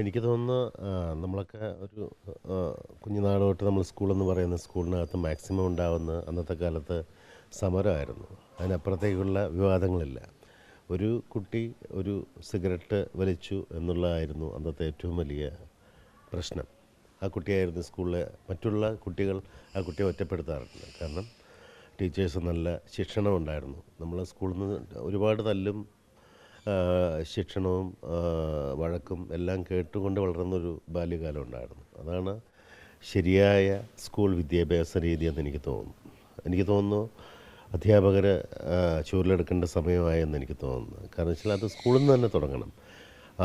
എനിക്ക് തോന്നുന്നു നമ്മളൊക്കെ ഒരു കുഞ്ഞുനാൾ തൊട്ട് നമ്മൾ സ്കൂളെന്ന് പറയുന്ന സ്കൂളിനകത്ത് മാക്സിമം ഉണ്ടാവുന്ന അന്നത്തെ കാലത്ത് സമരമായിരുന്നു. അതിനപ്പുറത്തേക്കുള്ള വിവാദങ്ങളില്ല. ഒരു കുട്ടി ഒരു സിഗരറ്റ് വലിച്ചു എന്നുള്ളതായിരുന്നു അന്നത്തെ ഏറ്റവും വലിയ പ്രശ്നം. ആ കുട്ടിയായിരുന്നു സ്കൂളിലെ മറ്റുള്ള കുട്ടികൾ ആ കുട്ടിയെ ഒറ്റപ്പെടുത്താറില്ല കാരണം ടീച്ചേഴ്സ് നല്ല ശിക്ഷണം ഉണ്ടായിരുന്നു നമ്മൾ സ്കൂളിൽ നിന്ന് ഒരുപാട് തല്ലും ശിക്ഷണവും വഴക്കും എല്ലാം കേട്ടുകൊണ്ട് വളർന്നൊരു ബാല്യകാലം ഉണ്ടായിരുന്നു. അതാണ് ശരിയായ സ്കൂൾ വിദ്യാഭ്യാസ രീതി എന്ന് എനിക്ക് തോന്നുന്നു. എനിക്ക് തോന്നുന്നു അധ്യാപകർ ചൂരിലെടുക്കേണ്ട സമയമായെന്ന് എനിക്ക് തോന്നുന്നു. കാരണം വെച്ചാൽ അത് സ്കൂളിൽ നിന്ന് തന്നെ തുടങ്ങണം.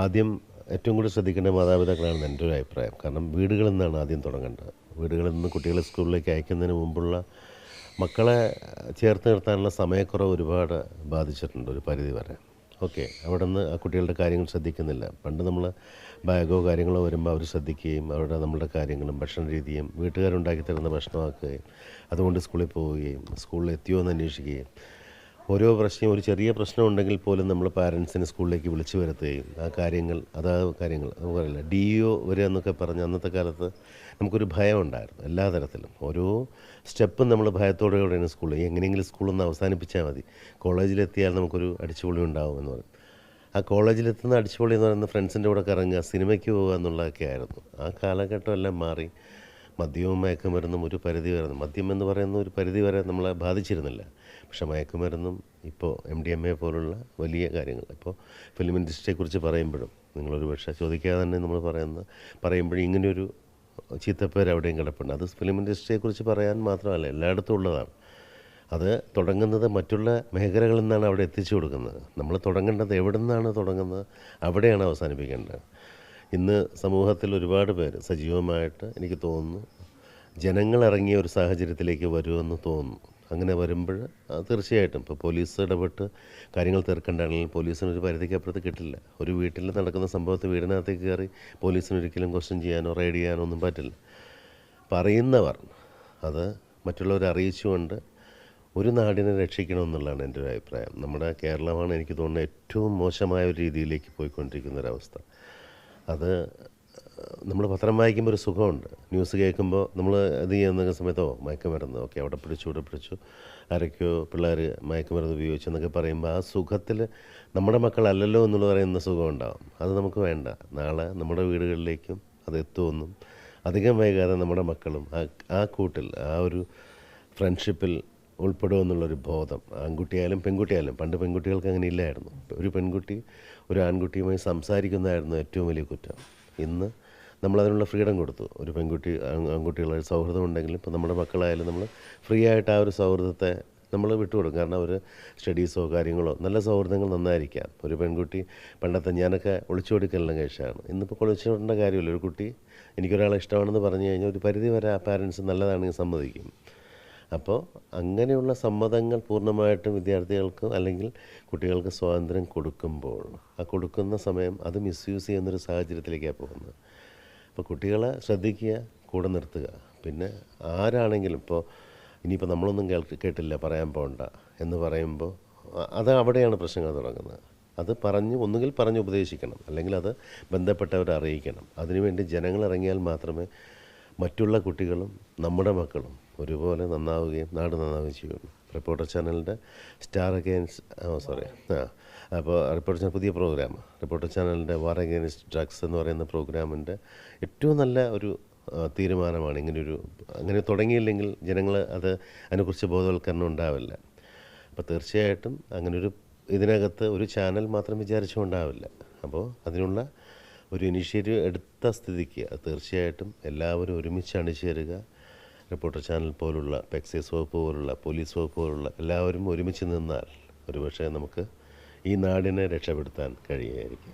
ആദ്യം ഏറ്റവും കൂടുതൽ ശ്രദ്ധിക്കേണ്ട മാതാപിതാക്കളാണ് എന്റെ ഒരു അഭിപ്രായം. കാരണം വീടുകളിൽ നിന്നാണ് ആദ്യം തുടങ്ങേണ്ടത്. വീടുകളിൽ നിന്ന് കുട്ടികളെ സ്കൂളിലേക്ക് അയക്കുന്നതിന് മുമ്പുള്ള മക്കളെ ചേർത്ത് നിർത്താനുള്ള സമയക്കുറവ് ഒരുപാട് ബാധിച്ചിട്ടുണ്ട് ഒരു പരിധി വരെ. ഓക്കെ. അവിടെ നിന്ന് ആ കുട്ടികളുടെ കാര്യങ്ങൾ ശ്രദ്ധിക്കുന്നില്ല. പണ്ട് നമ്മൾ ബാഗോ കാര്യങ്ങളോ വരുമ്പോൾ അവർ ശ്രദ്ധിക്കുകയും അവരുടെ നമ്മളുടെ കാര്യങ്ങളും ഭക്ഷണ രീതിയും വീട്ടുകാരുണ്ടാക്കി തരുന്ന ഭക്ഷണമാക്കുകയും അതുകൊണ്ട് സ്കൂളിൽ പോവുകയും സ്കൂളിൽ എത്തിയോ എന്ന് അന്വേഷിക്കുകയും ഓരോ പ്രശ്നം ഒരു ചെറിയ പ്രശ്നം ഉണ്ടെങ്കിൽ പോലും നമ്മൾ പാരൻസിനെ സ്കൂളിലേക്ക് വിളിച്ചു വരുത്തുകയും ആ കാര്യങ്ങൾ അതാ കാര്യങ്ങൾ നമുക്കറിയില്ല. ഡി ഒ വരെ എന്നൊക്കെ പറഞ്ഞ് അന്നത്തെ കാലത്ത് നമുക്കൊരു ഭയം ഉണ്ടായിരുന്നു എല്ലാ തരത്തിലും. ഓരോ സ്റ്റെപ്പും നമ്മൾ ഭയത്തോടെയാണ് സ്കൂളിൽ. എങ്ങനെയെങ്കിലും സ്കൂളൊന്ന് അവസാനിപ്പിച്ചാൽ മതി. കോളേജിലെത്തിയാൽ നമുക്കൊരു അടിച്ചുപൊളി ഉണ്ടാവും എന്ന് പറയും. ആ കോളേജിലെത്തുന്ന അടിച്ചുപൊളി എന്ന് പറയുന്ന ഫ്രണ്ട്സിന്റെ കൂടെ കറങ്ങുക സിനിമയ്ക്ക് പോകുക എന്നുള്ളതൊക്കെ ആയിരുന്നു. ആ കാലഘട്ടം എല്ലാം മാറി. മദ്യവും മയക്കുമരുന്നും ഒരു പരിധി വരെ മദ്യം എന്ന് പറയുന്ന ഒരു പരിധി വരെ നമ്മളെ ബാധിച്ചിരുന്നില്ല. പക്ഷേ മയക്കുമരുന്നും ഇപ്പോൾ എം ഡി എം എ പോലുള്ള വലിയ കാര്യങ്ങൾ. ഇപ്പോൾ ഫിലിം ഇൻഡസ്ട്രിയെക്കുറിച്ച് പറയുമ്പോഴും നിങ്ങളൊരു പക്ഷേ ചോദിക്കാതെ തന്നെ നമ്മൾ പറയുന്ന പറയുമ്പോഴും ഇങ്ങനെയൊരു ചീത്തപ്പേര് അവിടെയും കിടപ്പുണ്ട്. അത് ഫിലിം ഇൻഡസ്ട്രിയെക്കുറിച്ച് പറയാൻ മാത്രമല്ല എല്ലായിടത്തും ഉള്ളതാണ്. അത് തുടങ്ങുന്നത് മറ്റുള്ള മേഖലകളിൽ നിന്നാണ് അവിടെ എത്തിച്ചു കൊടുക്കുന്നത്. നമ്മൾ തുടങ്ങേണ്ടത് എവിടെ നിന്നാണ് തുടങ്ങുന്നത്? അവിടെയാണ് അവസാനിപ്പിക്കേണ്ടത്. ഇന്ന് സമൂഹത്തിൽ ഒരുപാട് പേര് സജീവമായിട്ട് എനിക്ക് തോന്നുന്നു ജനങ്ങളിറങ്ങിയ ഒരു സാഹചര്യത്തിലേക്ക് വരുമെന്ന് തോന്നുന്നു. അങ്ങനെ വരുമ്പോൾ തീർച്ചയായിട്ടും. ഇപ്പോൾ പോലീസ് ഇടപെട്ട് കാര്യങ്ങൾ തീർക്കേണ്ടതാണെങ്കിൽ പോലീസിന് ഒരു പരിധിക്കപ്പുറത്ത് കിട്ടില്ല. ഒരു വീട്ടിൽ നടക്കുന്ന സംഭവത്തെ വീടിനകത്തേക്ക് കയറി പോലീസിന് ഒരിക്കലും ക്വസ്റ്റ്യൻ ചെയ്യാനോ റെയ്ഡ് ചെയ്യാനോ ഒന്നും പറ്റില്ല. പറയുന്നവർ അത് മറ്റുള്ളവരെ അറിയിച്ചുകൊണ്ട് ഒരു നാടിനെ രക്ഷിക്കണമെന്നുള്ളതാണ് എന്റെ ഒരു അഭിപ്രായം. നമ്മുടെ കേരളമാണ് എനിക്ക് തോന്നുന്നത് ഏറ്റവും മോശമായ ഒരു രീതിയിലേക്ക് പോയിക്കൊണ്ടിരിക്കുന്ന ഒരവസ്ഥ അത് നമ്മൾ പത്രം വായിക്കുമ്പോൾ ഒരു സുഖമുണ്ട്. ന്യൂസ് കേൾക്കുമ്പോൾ നമ്മൾ ഇത് ചെയ്യുന്ന സമയത്തോ മയക്കുമരുന്ന് ഓക്കെ അവിടെ പിടിച്ചു ഇവിടെ പിടിച്ചു ആരൊക്കെയോ പിള്ളേർ മയക്കുമരുന്ന് ഉപയോഗിച്ചു എന്നൊക്കെ പറയുമ്പോൾ ആ സുഖത്തിൽ നമ്മുടെ മക്കളല്ലല്ലോ എന്നുള്ള പറയുന്ന സുഖം ഉണ്ടാവും അത് നമുക്ക് വേണ്ട. നാളെ നമ്മുടെ വീടുകളിലേക്കും അത് എത്തുമെന്നും അധികം വൈകാതെ നമ്മുടെ മക്കളും ആ ആ കൂട്ടിൽ ആ ഒരു ഫ്രണ്ട്ഷിപ്പിൽ ഉൾപ്പെടുമെന്നുള്ളൊരു ബോധം. ആൺകുട്ടിയായാലും പെൺകുട്ടിയായാലും. പണ്ട് പെൺകുട്ടികൾക്ക് അങ്ങനെ ഇല്ലായിരുന്നു. ഒരു പെൺകുട്ടി ഒരു ആൺകുട്ടിയുമായി സംസാരിക്കുന്നതായിരുന്നു ഏറ്റവും വലിയ കുറ്റം. ഇന്ന് നമ്മളതിനുള്ള ഫ്രീഡം കൊടുത്തു. ഒരു പെൺകുട്ടി ആൺകുട്ടികളെ സൗഹൃദം ഉണ്ടെങ്കിലും ഇപ്പോൾ നമ്മുടെ മക്കളായാലും നമ്മൾ ഫ്രീ ആയിട്ട് ആ ഒരു സൗഹൃദത്തെ നമ്മൾ വിട്ടുകൊടുക്കും. കാരണം അവർ സ്റ്റഡീസോ കാര്യങ്ങളോ നല്ല സൗഹൃദങ്ങൾ നന്നായിരിക്കാം. ഒരു പെൺകുട്ടി പണ്ടത്തെ ഞാനൊക്കെ ഒളിച്ചോടിക്കലിനും കഴിച്ചാണ് ഇന്നിപ്പോൾ ഒളിച്ചോടേണ്ട കാര്യമില്ല. ഒരു കുട്ടി എനിക്കൊരാളെ ഇഷ്ടമാണെന്ന് പറഞ്ഞു കഴിഞ്ഞാൽ ഒരു പരിധി വരെ ആ പാരൻസ് നല്ലതാണെങ്കിൽ സമ്മതിക്കും. അപ്പോൾ അങ്ങനെയുള്ള സമ്മതങ്ങൾ പൂർണമായിട്ടും വിദ്യാർത്ഥികൾക്ക് അല്ലെങ്കിൽ കുട്ടികൾക്ക് സ്വാതന്ത്ര്യം കൊടുക്കുമ്പോൾ ആ കൊടുക്കുന്ന സമയം അത് മിസ്യൂസ് ചെയ്യുന്നൊരു സാഹചര്യത്തിലേക്കാണ് പോകുന്നത്. അപ്പോൾ കുട്ടികളെ ശ്രദ്ധിക്കുക കൂടെ നിർത്തുക. പിന്നെ ആരാണെങ്കിലും ഇപ്പോൾ ഇനിയിപ്പോൾ നമ്മളൊന്നും കേൾക്ക് കേട്ടില്ല പറയാൻ പോകണ്ട എന്ന് പറയുമ്പോൾ അത് അവിടെയാണ് പ്രശ്നങ്ങൾ തുടങ്ങുന്നത്. അത് പറഞ്ഞ് ഒന്നുകിൽ പറഞ്ഞ് ഉപദേശിക്കണം. അല്ലെങ്കിൽ അത് ബന്ധപ്പെട്ടവരെ അറിയിക്കണം. അതിനുവേണ്ടി ജനങ്ങൾ ഇറങ്ങിയാൽ മാത്രമേ മറ്റുള്ള കുട്ടികളും നമ്മുടെ മക്കളും ഒരുപോലെ നന്നാവുകയും നാട് നന്നാവുകയും ചെയ്യുന്നു. റിപ്പോർട്ടർ ചാനലിന്റെ സ്റ്റാർ അഗെയിൻസ്റ്റ് സോറി ആ അപ്പോൾ റിപ്പോർട്ടർ ചാനൽ പുതിയ പ്രോഗ്രാം റിപ്പോർട്ടർ ചാനലിന്റെ വാർ അഗെയിൻസ്റ്റ് ഡ്രഗ്സ് എന്ന് പറയുന്ന പ്രോഗ്രാമിന്റെ ഏറ്റവും നല്ല ഒരു തീരുമാനമാണ്. ഇങ്ങനെയൊരു അങ്ങനെ തുടങ്ങിയില്ലെങ്കിൽ ജനങ്ങൾ അത് അതിനെക്കുറിച്ച് ബോധവൽക്കരണം ഉണ്ടാവില്ല. അപ്പോൾ തീർച്ചയായിട്ടും അങ്ങനൊരു ഇതിനകത്ത് ഒരു ചാനൽ മാത്രം വിചാരിച്ചുകൊണ്ടാവില്ല. അപ്പോൾ അതിനുള്ള ഒരു ഇനിഷ്യേറ്റീവ് എടുത്ത സ്ഥിതിക്ക് തീർച്ചയായിട്ടും എല്ലാവരും ഒരുമിച്ച് അണിചേരുക റിപ്പോർട്ടർ ചാനൽ പോലുള്ള എക്സൈസ് വകുപ്പ് പോലുള്ള പോലീസ് വകുപ്പ് പോലുള്ള എല്ലാവരും ഒരുമിച്ച് നിന്നാൽ ഒരുപക്ഷെ നമുക്ക് ഈ നാടിനെ രക്ഷപ്പെടുത്താൻ കഴിയുമായിരിക്കും.